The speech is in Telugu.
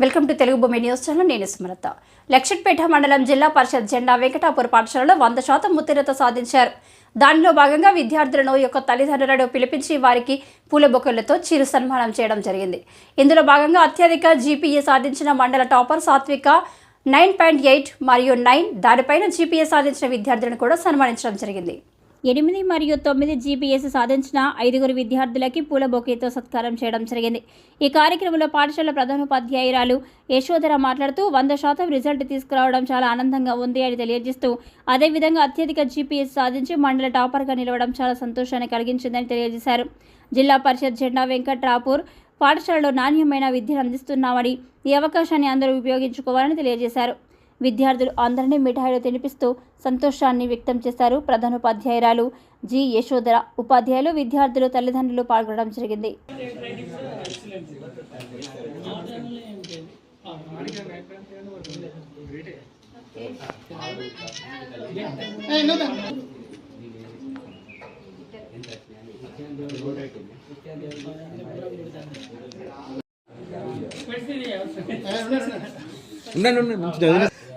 వెల్కమ్ టు తెలుగు భూమి న్యూస్ ఛానల్. నేను సుమలత. లక్షట్పేట మండలం జిల్లా పరిషత్ జెండా వెంకటాపూర్ పాఠశాలలో వంద శాతం ఉత్తీర్ణత సాధించారు. దానిలో భాగంగా విద్యార్థులను యొక్క తల్లిదండ్రులను పిలిపించి వారికి పూల బొక్కలతో చిరు సన్మానం చేయడం జరిగింది. ఇందులో భాగంగా అత్యధిక జీపీఏ సాధించిన మండల topper Satvika nine point eight మరియు నైన్ దానిపైన జీపీఏ సాధించిన విద్యార్థులను కూడా సన్మానించడం జరిగింది. ఎనిమిది మరియు తొమ్మిది జీపీఎస్ సాధించిన ఐదుగురు విద్యార్థులకి పూల బొకేతో సత్కారం చేయడం జరిగింది. ఈ కార్యక్రమంలో పాఠశాల ప్రధానోపాధ్యాయురాలు యశోధర మాట్లాడుతూ వంద శాతం రిజల్ట్ తీసుకురావడం చాలా ఆనందంగా ఉంది అని తెలియజేస్తూ అదేవిధంగా అత్యధిక జీపీఎస్ సాధించి మండల టాపర్గా నిలవడం చాలా సంతోషాన్ని కలిగించిందని తెలియజేశారు. జిల్లా పరిషత్ జెండా వెంకట్రాపూర్ పాఠశాలలో నాణ్యమైన విద్యను అందిస్తున్నామని ఈ అవకాశాన్ని అందరూ ఉపయోగించుకోవాలని తెలియజేశారు. విద్యార్థులు అందరినీ మిఠాయిలు తినిపిస్తూ సంతోషాన్ని వ్యక్తం చేశారు ప్రధానోపాధ్యాయురాలు జి యశోధర. ఉపాధ్యాయులు విద్యార్థులు తల్లిదండ్రులు పాల్గొనడం జరిగింది. ఉండండి ఉండండి మంచి